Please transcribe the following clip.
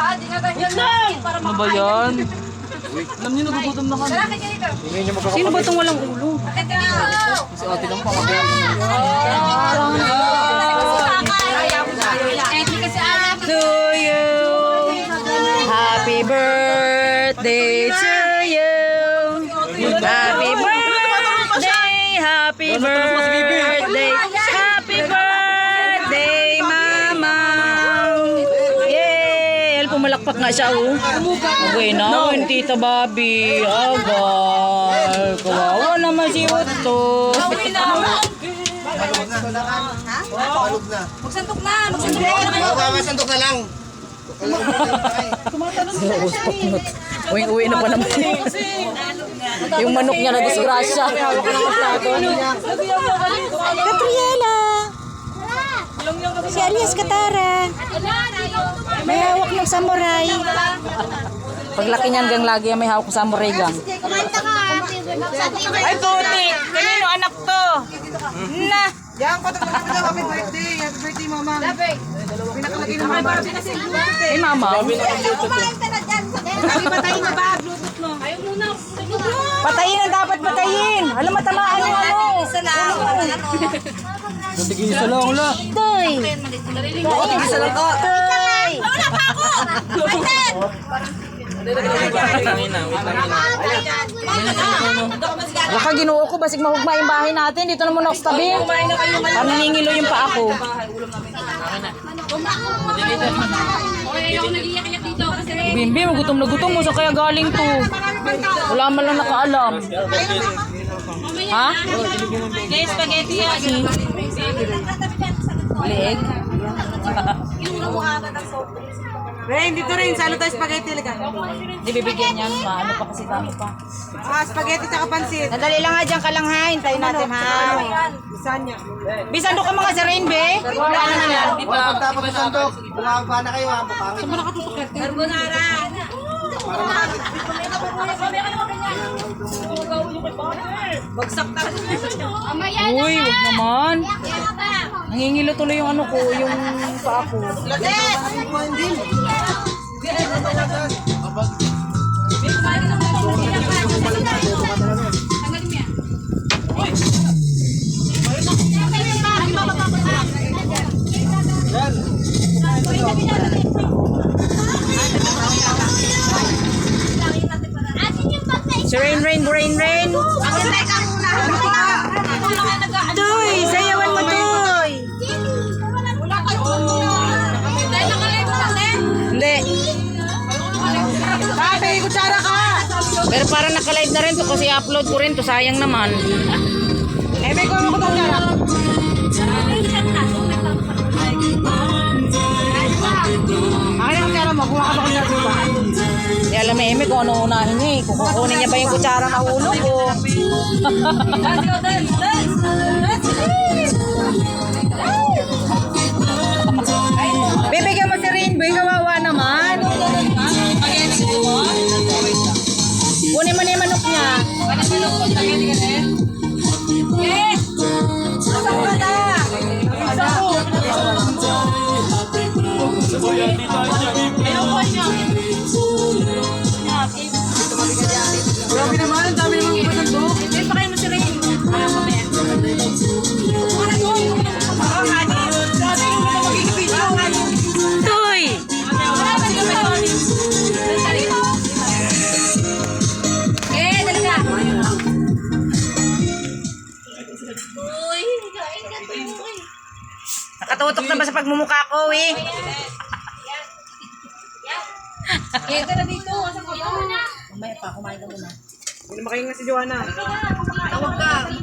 paa, dinatan niyo lang. Para Ano ba yan? Alam niyo, nagugutom na kami. Kayo dito. Sino ba itong walang ulo? Bakit ka dito? Si ate lang pa kaya. Ayaw mo tayo lang. Eh, hindi kasi alam. To you. Happy birthday to you. Happy birthday, happy birthday, nga siya, oh. Okay na, no. Tita Bobby. Agal. Kawawa naman si Otto. Magsantok na, magsantok na. Mamamasandok na lang. Uwing-uwi na pa naman. yung manok niya na disgrasya. Catriela! Si Alias Katara. May hawak ng samurai. Paglaki niyan gang lagi may hawak ng samurai gang. Kumanta ka. Ay, puti! Kanino anak to? Na! Yan, patapos na happy birthday. Happy birthday, mama. Pinakalagay ng kasi. Ay, mama. Kumain na dyan. Patayin na ba? Patayin ang dapat patayin. Alam, matamaan yung ano. Isa lang. Tigil isa lang, wala. Toy! Tigil sa lang ka. Toy! Wala pa ako. Martin! Baka ginuo ko, basig mahugma yung bahay natin. Dito na muna ako sa tabi. Parang naningilo yung pa ako. Bimbi, magutom na gutom mo. Saan kaya galing to? Wala man lang nakaalam. Ha? Hindi, spaghetti yan. Leeg? Ren, dito rin. Salo tayo spaghetti ligan. Hindi bibigyan yan. Maano pa kasi kami pa. Ah, spaghetti tsaka pansit. Nadali lang nga dyan ka lang ha. Hintayin natin ha. Bisanya. Bisan do ka mga sa rain, be. Wala na yan. Pagtapos ng sandok, bumaba na kayo ha. Bukangin. Carbonara. Bagsak ka. Mamaya na Uy, wag naman. Nangingilo tuloy yung ano ko, yung pa ako. Asin yung pagkain. Si Rain Rain, Rain Rain. Magantay Pero parang naka-live na rin to kasi upload ko rin to, sayang naman. Eh, may kuha ko kutsara. Akin ang kutsara mo. Kuha ka ba kutsara mo ba? Hindi alam ni Eme kung ano unahin niya eh. Kung kukunin niya ba yung kutsara na ulo ko. Let's go, dance, dance. Kunin mo na yung manok niya. Yes! Asan ka na? Isa ko. Grabe Nakatutok na ba sa pagmumukha ko eh? Eh, tara dito. Asan ko? Mamaya pa, kumain ka muna. Hindi makahinga si Joanna. Tawag ka.